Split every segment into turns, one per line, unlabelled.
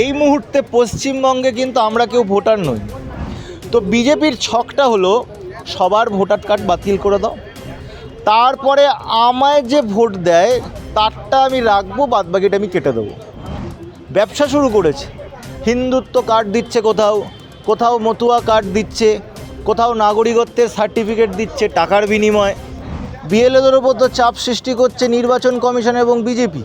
এই মুহূর্তে পশ্চিমবঙ্গে কিন্তু আমরা কেউ ভোটার নই। তো বিজেপির ছকটা হলো সবার ভোটার কার্ড বাতিল করে দাও। তারপরে আমায় যে ভোট দেয়, তারটা আমি রাখব বাদ বাকিটা আমি কেটে দেবো। ব্যবসা শুরু করেছে। হিন্দুত্ব কার্ড দিচ্ছে কোথাও কোথাও মতুয়া কার্ড দিচ্ছে, কোথাও নাগরিকত্বের সার্টিফিকেট দিচ্ছে টাকার বিনিময়। বিএলএদের ওপর তো চাপ সৃষ্টি করছে নির্বাচন কমিশন এবং বিজেপি।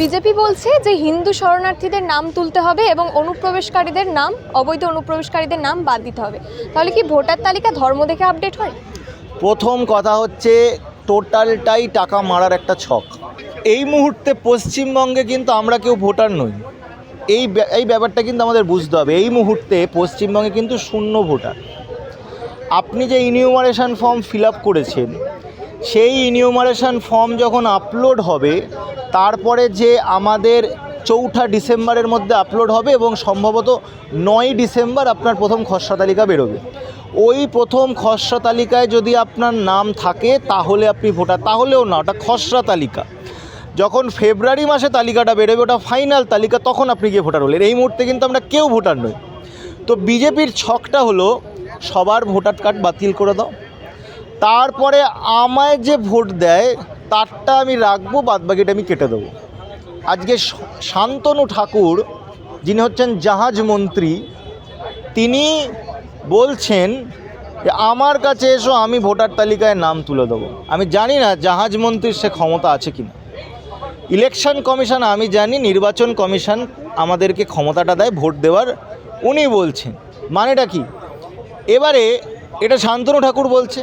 বিজেপি বলছে যে হিন্দু শরণার্থীদের নাম তুলতে হবে এবং অনুপ্রবেশকারীদের নাম, অবৈধ অনুপ্রবেশকারীদের নাম বাদ দিতে হবে। তাহলে কি ভোটার তালিকা ধর্ম দেখে আপডেট হয়?
প্রথম কথা হচ্ছে, টোটালটাই টাকা মারার একটা ছক। এই মুহূর্তে পশ্চিমবঙ্গে কিন্তু আমরা কেউ ভোটার নই। এই এই ব্যাপারটা কিন্তু আমাদের বুঝতে হবে। এই মুহূর্তে পশ্চিমবঙ্গে কিন্তু শূন্য ভোটার। আপনি যে ইনিউমারেশন ফর্ম ফিল আপ করেছেন, সেই ইনিউমারেশন ফর্ম যখন আপলোড হবে তারপরে যে আমাদের চৌঠা ডিসেম্বরের মধ্যে আপলোড হবে এবং সম্ভবত নয় ডিসেম্বর আপনার প্রথম খসড়া তালিকা বেরোবে। ওই প্রথম খসড়া তালিকায় যদি আপনার নাম থাকে, তাহলে আপনি ভোটার, তাহলেও না, ওটা খসড়া তালিকা। যখন ফেব্রুয়ারি মাসে তালিকাটা বেরোবে, ওটা ফাইনাল তালিকা, তখন আপনি গিয়ে ভোটার হলেন। এই মুহূর্তে কিন্তু আমরা কেউ ভোটার নই। তো বিজেপির ছকটা হলো, সবার ভোটার কার্ড বাতিল করে দাও। তারপরে আমায় যে ভোট দেয় তারটা আমি রাখব বাদ বাকিটা আমি কেটে দেবো। আজকে শান্তনু ঠাকুর, যিনি হচ্ছেন জাহাজ মন্ত্রী, তিনি বলছেন যে, আমার কাছে এসো, আমি ভোটার তালিকায় নাম তুলে দেবো। আমি জানি না জাহাজ মন্ত্রীর সে ক্ষমতা আছে কি না ইলেকশন কমিশন, আমি জানি নির্বাচন কমিশন আমাদেরকে ক্ষমতাটা দেয়, ভোট দেওয়ার। উনি বলছেন, মানেটা কি? এবারে এটা শান্তনু ঠাকুর বলছে,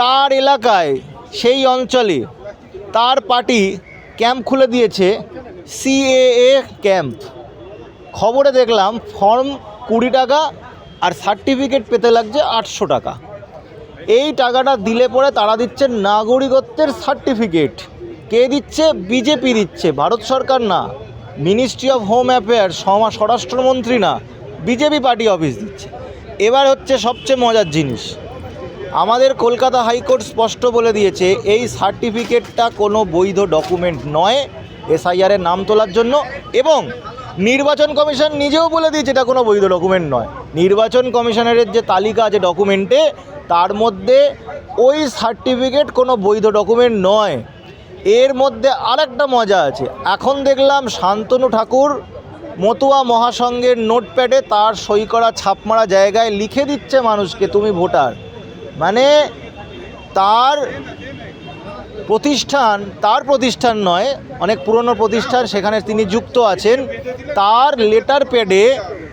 তার এলাকায় সেই অঞ্চলে তার পার্টি ক্যাম্প খুলে দিয়েছে সিএএ ক্যাম্প। খবরে দেখলাম ফর্ম কুড়ি টাকা আর সার্টিফিকেট পেতে লাগছে আটশো টাকা। এই টাকাটা দিলে পরে তারা দিচ্ছে নাগরিকত্বের সার্টিফিকেট। কে দিচ্ছে? বিজেপি দিচ্ছে। ভারত সরকার না। মিনিস্ট্রি অফ হোম অ্যাফেয়ার সমা স্বরাষ্ট্রমন্ত্রী না। বিজেপি পার্টি অফিস দিচ্ছে। এবার হচ্ছে সবচেয়ে মজার জিনিস। আমাদের কলকাতা হাইকোর্ট স্পষ্ট বলে দিয়েছে, এই সার্টিফিকেটটা কোনো বৈধ ডকুমেন্ট নয় এসআইআরের নাম তোলার জন্য, এবং নির্বাচন কমিশন নিজেও বলে দিয়েছে এটা কোনো বৈধ ডকুমেন্ট নয়। নির্বাচন কমিশনের যে তালিকা আছে ডকুমেন্টে, তার মধ্যে ওই সার্টিফিকেট কোনো বৈধ ডকুমেন্ট নয়। এর মধ্যে আরেকটা মজা আছে। এখন দেখলাম শান্তনু ঠাকুর মতুয়া মহাসংঘের নোটপ্যাডে তার সই করা ছাপমারা জায়গায় লিখে দিচ্ছে মানুষকে, তুমি ভোটার। মানে তার প্রতিষ্ঠান তার প্রতিষ্ঠান নয়, অনেক পুরনো প্রতিষ্ঠান সেখানে তিনি যুক্ত আছেন। তার লেটার প্যাডে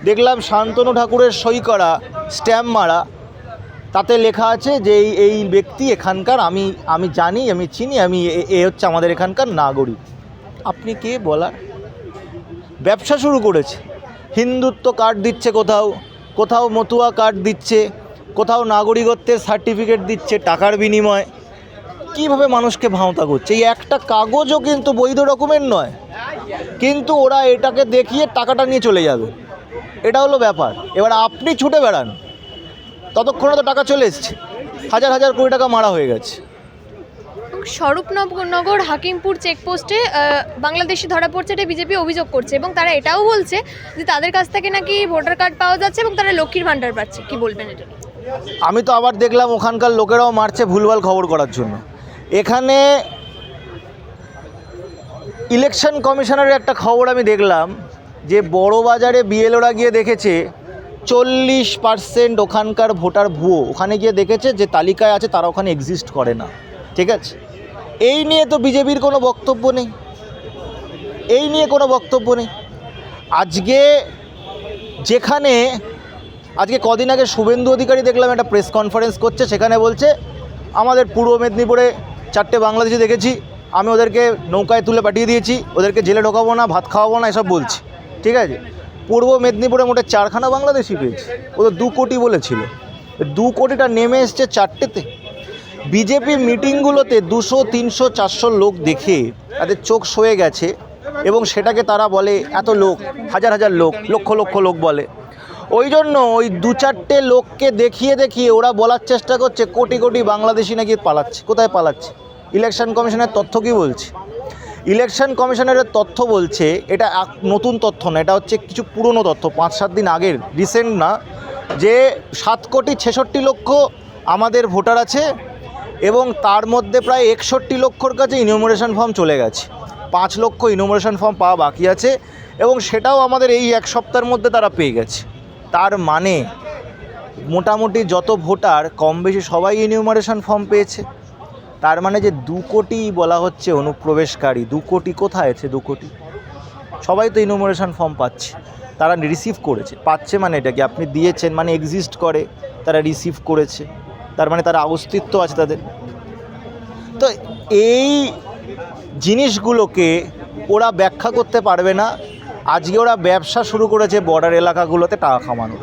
দেখলাম শান্তনু ঠাকুরের সই করা, স্ট্যাম্প মারা। তাতে লেখা আছে যে এই ব্যক্তি এখানকার, আমি আমি জানি, আমি চিনি, আমি এ হচ্ছে আমাদের এখানকার নাগরিক। আপনি কে বলার? ব্যবসা শুরু করেছে। হিন্দুত্ব কার্ড দিচ্ছে কোথাও কোথাও মতুয়া কার্ড দিচ্ছে। কোথাও নাগরিকত্বের সার্টিফিকেট দিচ্ছে, টাকার বিনিময়। কীভাবে মানুষকে ভাঁওতা করছে? এই একটা কাগজও কিন্তু বৈধ ডকুমেন্ট নয়। কিন্তু ওরা এটাকে দেখিয়ে টাকাটা নিয়ে চলে যাবে। এটা হলো ব্যাপার। এবার আপনি ছুটে বেড়ান। ততক্ষণে তো টাকা চলে এসছে। হাজার হাজার কোটি টাকা মারা হয়ে গেছে।
স্বরূপনগর হাকিমপুর চেকপোস্টে বাংলাদেশি ধরা পড়ছে, এটা বিজেপি অভিযোগ করছে এবং তারা এটাও বলছে যে তাদের কাছ থেকে নাকি ভোটার কার্ড পাওয়া যাচ্ছে এবং তারা লক্ষ্মীর ভাণ্ডার পাচ্ছে। কি বলবেন এটা?
আমি তো আবার দেখলাম ওখানকার লোকেরাও মারছে ভুলভাল খবর করার জন্য। এখানে ইলেকশন কমিশনারের একটা খবর আমি দেখলাম, যে বড় বাজারে বিএলওরা গিয়ে দেখেছে চল্লিশ পার্সেন্ট ওখানকার ভোটার ভুয়ো। ওখানে গিয়ে দেখেছে যে তালিকায় আছে তারা ওখানে এক্সিস্ট করে না। ঠিক আছে? এই নিয়ে তো বিজেপির কোনো বক্তব্য নেই। এই নিয়ে কোনো বক্তব্য নেই। আজকে যেখানে আজকে কদিন আগে শুভেন্দু অধিকারী দেখলাম একটা প্রেস কনফারেন্স করছে, সেখানে বলছে, আমাদের পূর্ব মেদিনীপুরে চারটে বাংলাদেশি দেখেছি, আমি ওদেরকে নৌকায় তুলে পাঠিয়ে দিয়েছি, ওদেরকে জেলে ঢোকাবো না, ভাত খাওয়াবো না, এসব বলছি। ঠিক আছে? পূর্ব মেদিনীপুরে মোটে চারখানা বাংলাদেশি পেয়েছে ওদের দু কোটি বলেছিল। দু কোটিটা নেমে এসছে চারটেতে। বিজেপি মিটিংগুলোতে দুশো, তিনশো, চারশো লোক দেখে তাদের চোখ সয়ে গেছে এবং সেটাকে তারা বলে এত লোক, হাজার হাজার লোক, লক্ষ লক্ষ লোক বলে। ওই জন্য ওই দু চারটে লোককে দেখিয়ে দেখিয়ে ওরা বলার চেষ্টা করছে, কোটি কোটি বাংলাদেশি নাকি পালাচ্ছে, কোথায় পালাচ্ছে? ইলেকশন কমিশনের তথ্য কি বলছে? ইলেকশন কমিশনের তথ্য বলছে, এটা নতুন তথ্য না এটা হচ্ছে কিছু পুরনো তথ্য, পাঁচ সাত দিন আগের রিসেন্ট না, যে সাত কোটি ছেষট্টি লক্ষ আমাদের ভোটার আছে এবং তার মধ্যে প্রায় একষট্টি লক্ষর কাছে ইনোমোরেশন ফর্ম চলে গেছে। পাঁচ লক্ষ ইনোমোরেশন ফর্ম পাওয়া বাকি আছে এবং সেটাও আমাদের এই এক সপ্তাহের মধ্যে তারা পেয়ে গেছে। তার মানে মোটামুটি যত ভোটার, কম বেশি সবাই ইনিউমারেশন ফর্ম পেয়েছে। তার মানে যে দু কোটি বলা হচ্ছে অনুপ্রবেশকারী, দু কোটি কোথায় আছে দু কোটি? সবাই তো ইনুমারেশন ফর্ম পাচ্ছে। তারা রিসিভ করেছে। পাচ্ছে মানে এটা কি? আপনি দিয়েছেন মানে এক্সিস্ট করে, তারা রিসিভ করেছে। তার মানে তারা অস্তিত্ব আছে তাদের। তো এই জিনিসগুলোকে ওরা ব্যাখ্যা করতে পারবে না। আজকে ওরা ব্যবসা শুরু করেছে বর্ডার এলাকাগুলোতে টাকা কামানোর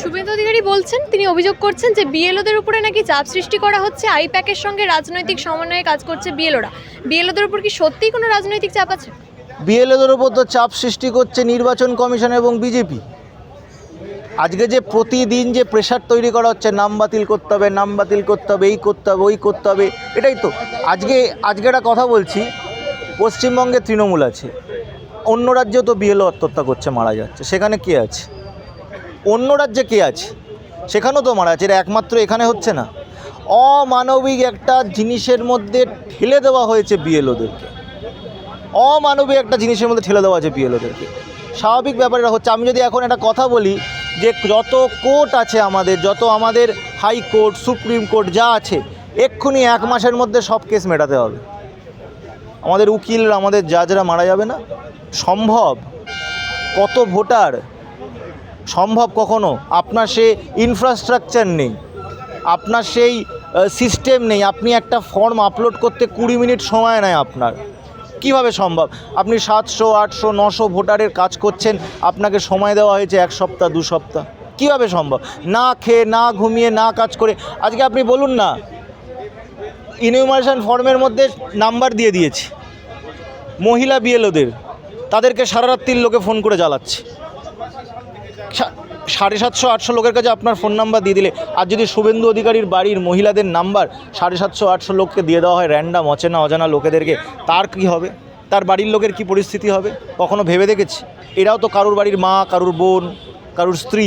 শুভেন্দু অধিকারী বলছেন তিনি অভিযোগ করছেন যে বিএলওদের উপরে নাকি চাপ সৃষ্টি করা হচ্ছে। আইপ্যাকের সঙ্গে রাজনৈতিক সমন্বয়ে কাজ করছে বিএলওরা। বিএলওদের উপর কি সত্যিই কোনো রাজনৈতিক চাপ আছে?
বিএলএদের উপর তো চাপ সৃষ্টি করছে নির্বাচন কমিশন এবং বিজেপি। আজকে যে প্রতিদিন যে প্রেশার তৈরি করা হচ্ছে নাম বাতিল করতে হবে নাম বাতিল করতে হবে এই করতে হবে ওই করতে হবে এটাই তো। আজকে আজকে একটা কথা বলছি পশ্চিমবঙ্গে তৃণমূল আছে। অন্য রাজ্যেও তো বিএলও আত্মহত্যা করছে, মারা যাচ্ছে। সেখানে কে আছে? অন্য রাজ্যে কে আছে? সেখানেও তো মারা যাচ্ছে। এটা একমাত্র এখানে হচ্ছে না। অমানবিক একটা জিনিসের মধ্যে ঠেলে দেওয়া হয়েছে বিএলওদেরকে। অমানবিক একটা জিনিসের মধ্যে ঠেলে দেওয়া হয়েছে বিএলওদেরকে। স্বাভাবিক ব্যাপারটা হচ্ছে। আমি যদি এখন একটা কথা বলি যে যত কোর্ট আছে আমাদের, যত আমাদের হাইকোর্ট সুপ্রিম কোর্ট যা আছে, এক্ষুনি এক মাসের মধ্যে সব কেস মেটাতে হবে। আমাদের উকিল, আমাদের জাজরা মারা যাবে না। সম্ভব? কত ভোটার? সম্ভব কখনো? আপনার সে ইনফ্রাস্ট্রাকচার নেই। আপনার সেই সিস্টেম নেই। আপনি একটা ফর্ম আপলোড করতে কুড়ি মিনিট সময় নেয় আপনার। কীভাবে সম্ভব? আপনি সাতশো, আটশো, নশো ভোটারের কাজ করছেন, আপনাকে সময় দেওয়া হয়েছে এক সপ্তাহ, দু সপ্তাহ। কীভাবে সম্ভব? না খেয়ে, না ঘুমিয়ে, না কাজ করে। আজকে আপনি বলুন না ইনিউমারেশন ফর্মের মধ্যে নাম্বার দিয়ে দিয়েছি। মহিলা বিএলওদের। তাদেরকে সারা রাত্রির লোকে ফোন করে জ্বালাচ্ছে। সাড়ে সাতশো, আটশো লোকের কাছে আপনার ফোন নাম্বার দিয়ে দিলে। আর যদি শুভেন্দু অধিকারীর বাড়ির মহিলাদের নাম্বার সাড়ে সাতশো, আটশো লোককে দিয়ে দেওয়া হয় র্যান্ডাম অচেনা, অজানা লোকেদেরকে, তার কি হবে? তার বাড়ির লোকের কি পরিস্থিতি হবে? কখনো ভেবে দেখেছি? এরাও তো কারুর বাড়ির মা, কারুর বোন, কারুর স্ত্রী।